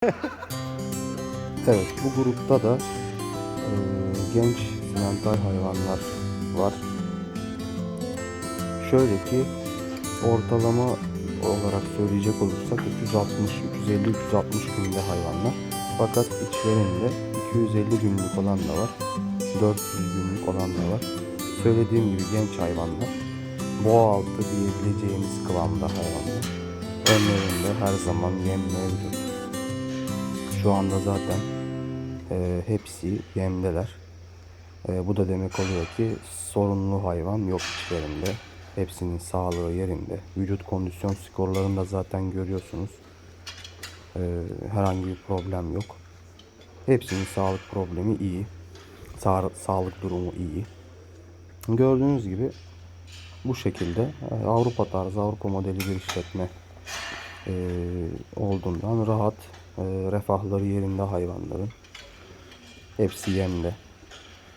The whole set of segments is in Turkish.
Evet bu grupta da e, genç simental hayvanlar var. Şöyle ki ortalama olarak söyleyecek olursak 360, 350, 360 günde hayvanlar. Fakat içlerinde 250 günlük olan da var. 400 günlük olan da var. Söylediğim gibi genç hayvanlar. Boğa altı diyebileceğimiz kıvamda hayvanlar. Önlerinde her zaman yem mevcut. Şu anda zaten e, hepsi yemdeler. E, bu da demek oluyor ki sorunlu hayvan yok içlerinde. Hepsinin sağlığı yerinde. Vücut kondisyon skorlarını da zaten görüyorsunuz. E, herhangi bir problem yok. Hepsinin sağlık problemi iyi. Sa- sağlık durumu iyi. Gördüğünüz gibi bu şekilde e, Avrupa tarzı Avrupa modeli bir işletme e, olduğundan rahat e, refahları yerinde hayvanların. Hepsi yemde.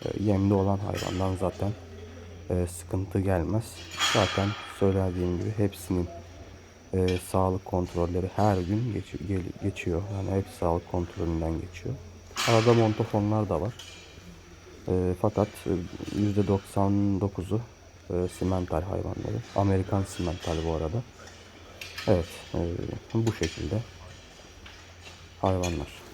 E, yemde olan hayvandan zaten e, sıkıntı gelmez. Zaten söylediğim gibi hepsinin e, sağlık kontrolleri her gün geçiyor. Yani hepsi sağlık kontrolünden geçiyor. Arada montofonlar da var. E, fakat e, %99'u e, simental hayvanları. Amerikan simental bu arada. Evet, bu şekilde hayvanlar.